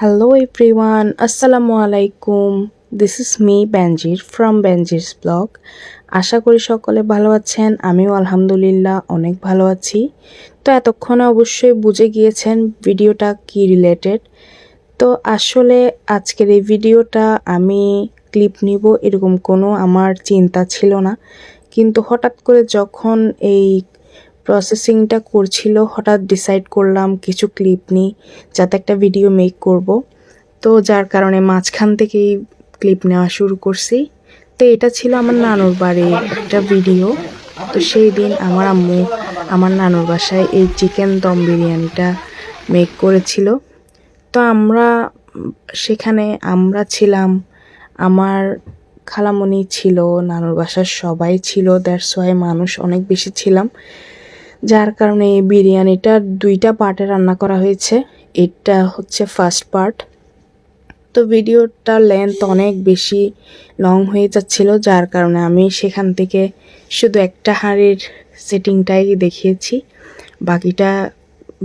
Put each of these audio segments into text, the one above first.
Hello everyone, Assalamu alaikum. This is me Benjir from Benjir's blog. আশা করি সকলে ভালো আছেন। আমিও আলহামদুলিল্লাহ অনেক ভালো আছি। তো এতক্ষণে অবশ্যই বুঝে গিয়েছেন ভিডিওটা কি রিলেটেড তো আসলে আজকের এই ভিডিওটা আমি ক্লিপ নিব এরকম কোনো আমার চিন্তা ছিল না। কিন্তু হঠাৎ করে যখন এই প্রসেসিংটা করছিল, হঠাৎ ডিসাইড করলাম কিছু ক্লিপ নিই, যাতে একটা ভিডিও মেক করব। তো যার কারণে মাঝখান থেকেই ক্লিপ নেওয়া শুরু করছি। তো এটা ছিল আমার নানুর বাড়ির একটা ভিডিও তো সেই দিন আমার আম্মু আমার নানুর বাসায় এই চিকেন দম বিরিয়ানিটা মেক করেছিল। তো আমরা, সেখানে আমরা ছিলাম, আমার খালামণি ছিল, নানুর বাসার সবাই ছিল দ্যাটস ওয়াই মানুষ অনেক বেশি ছিলাম। যার কারণে এই বিরিয়ানিটা দুইটা পার্টে রান্না করা হয়েছে। এটা হচ্ছে ফার্স্ট পার্ট তো ভিডিওটা লেন্থ অনেক বেশি লং হয়ে যাচ্ছিল, যার কারণে আমি সেখান থেকে শুধু একটা হাঁড়ির সেটিংটাই দেখিয়েছি। বাকিটা,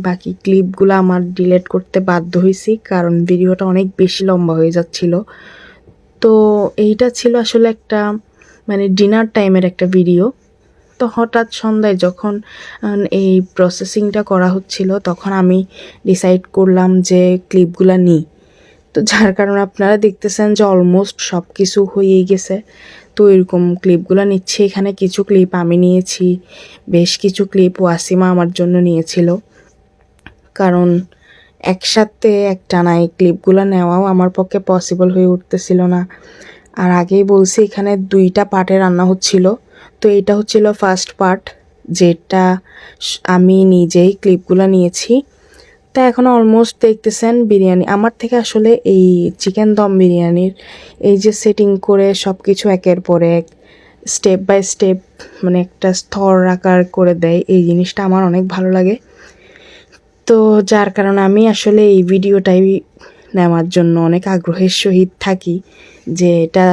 বাকি ক্লিপগুলো আমার ডিলিট করতে বাধ্য হয়েছি, কারণ ভিডিওটা অনেক বেশি লম্বা হয়ে যাচ্ছিল। তো এইটা ছিল আসলে একটা মানে ডিনার টাইমের একটা ভিডিও তো হঠাৎ সন্ধ্যায় যখন এই প্রসেসিংটা করা হচ্ছিল, তখন আমি ডিসাইড করলাম যে ক্লিপগুলো নিই। তো যার কারণে আপনারা দেখতেছেন যে অলমোস্ট সব কিছু হয়েই গেছে। তো এরকম ক্লিপগুলো নিচ্ছি, এখানে কিছু ক্লিপ আমি নিয়েছি, বেশ কিছু ক্লিপ ওয়াসিমা আমার জন্য নিয়েছিল। কারণ একসাথে একটানা এই ক্লিপগুলো নেওয়াও আমার পক্ষে পসিবল হয়ে উঠতেছিল না। আর আগেই বলছি, এখানে দুইটা পার্টে রান্না হচ্ছিল। তো এটা হচ্ছিল ফার্স্ট পার্ট যেটা আমি নিজেই ক্লিপগুলো নিয়েছি। তা এখন অলমোস্ট দেখতেছেন বিরিয়ানি। আমার থেকে আসলে এই চিকেন দম বিরিয়ানির এই যে সেটিং করে সব কিছু একের পর এক স্টেপ বাই স্টেপ মানে একটা স্তর আকার করে দেয়, এই জিনিসটা আমার অনেক ভালো লাগে। তো যার কারণে আমি আসলে এই ভিডিওটাই নেওয়ার জন্য অনেক আগ্রহের সহিত থাকি, যে এটা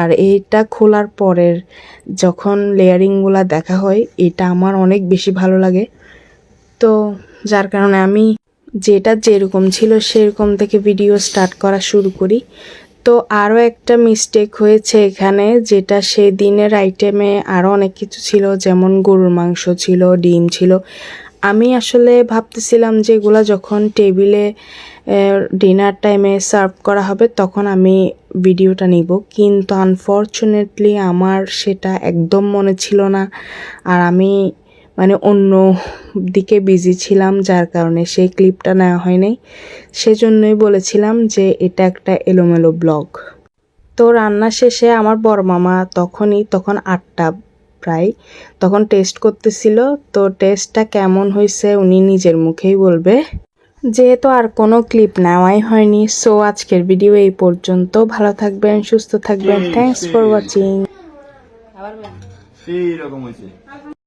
আর এইটা খোলার পরের যখন লেয়ারিংগুলো দেখা হয়, এটা আমার অনেক বেশি ভালো লাগে। তো যার কারণে আমি যেটা যেরকম ছিল সেরকম থেকে ভিডিও স্টার্ট করা শুরু করি। তো আরও একটা মিস্টেক হয়েছে এখানে, যেটা সেই দিনের আইটেমে আরও অনেক কিছু ছিল, যেমন গরুর মাংস ছিল, ডিম ছিল। আমি আসলে ভাবতেছিলাম যে এগুলো যখন টেবিলে ডিনার টাইমে সার্ভ করা হবে, তখন আমি ভিডিওটা নিব। কিন্তু আনফর্চুনেটলি আমার সেটা একদম মনে ছিল না। আর আমি মানে অন্য দিকে বিজি ছিলাম, যার কারণে সেই ক্লিপটা নেওয়া হয়নি সেজন্যই বলেছিলাম যে এটা একটা এলোমেলো ব্লগ তো রান্না শেষে আমার বড় মামা তখনই, তখন আটটা প্রায়। তখন টেস্ট করতেছিল তো টেস্টটা কেমন হয়েছে উনি নিজের মুখেই বলবে। যেহেতু আর কোনো ক্লিপ নেওয়াই হয়নি সো আজকের ভিডিও এই পর্যন্ত। ভালো থাকবেন সুস্থ থাকবেন। থ্যাংকস ফর ওয়াচিং সেই রকম হয়েছে।